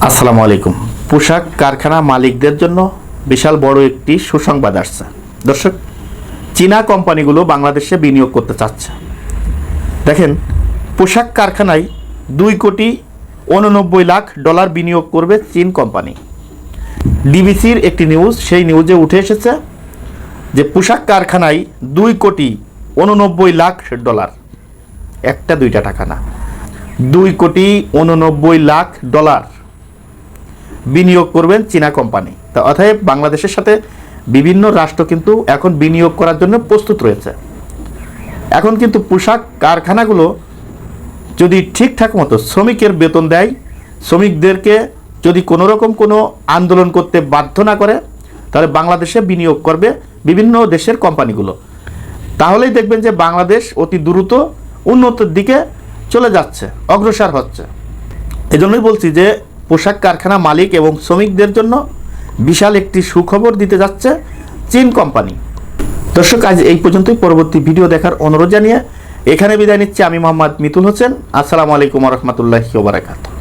আসসালামু আলাইকুম। পোশাক কারখানা মালিকদের জন্য বিশাল বড় একটি সুসংবাদ আসছে। দর্শক, চীনা কোম্পানিগুলো বাংলাদেশে বিনিয়োগ করতে চাচ্ছে। দেখেন, পোশাক কারখানায় দুই কোটি উননব্বই লাখ ডলার বিনিয়োগ করবে চীন কোম্পানি। ডিবিসির একটি নিউজ সেই নিউজে উঠে এসেছে যে পোশাক কারখানায় দুই কোটি উননব্বই লাখ ডলার। একটা, দুইটা টাকা না। দুই কোটি উননব্বই লাখ ডলার। বিনিয়োগ করবেন চীনা কোম্পানি। তা অতএব বাংলাদেশের সাথে বিভিন্ন রাষ্ট্র কিন্তু এখন বিনিয়োগ করার জন্য প্রস্তুত রয়েছে। এখন কিন্তু পোশাক কারখানাগুলো যদি ঠিকঠাক মতো শ্রমিকের বেতন দেয়, শ্রমিকদেরকে যদি কোনো রকম কোনো আন্দোলন করতে বাধ্য না করে, তাহলে বাংলাদেশে বিনিয়োগ করবে বিভিন্ন দেশের কোম্পানিগুলো। তাহলেই দেখবেন যে বাংলাদেশ অতি দ্রুত উন্নতির দিকে চলে যাচ্ছে, অগ্রসর হচ্ছে। এজন্যই বলছি যে পোশাক কারখানা মালিক এবং শ্রমিকদের জন্য বিশাল একটি সুখবর দিতে যাচ্ছে চীন কোম্পানি। দর্শক, আজ এই পর্যন্তই। পরবর্তী ভিডিও দেখার অনুরোধ জানিয়ে এখানে বিদায় নিচ্ছি আমি মোহাম্মদ মিতুল হোসেন। আসসালামু আলাইকুম রহমতুল্লাহি ওবরাকাতুহ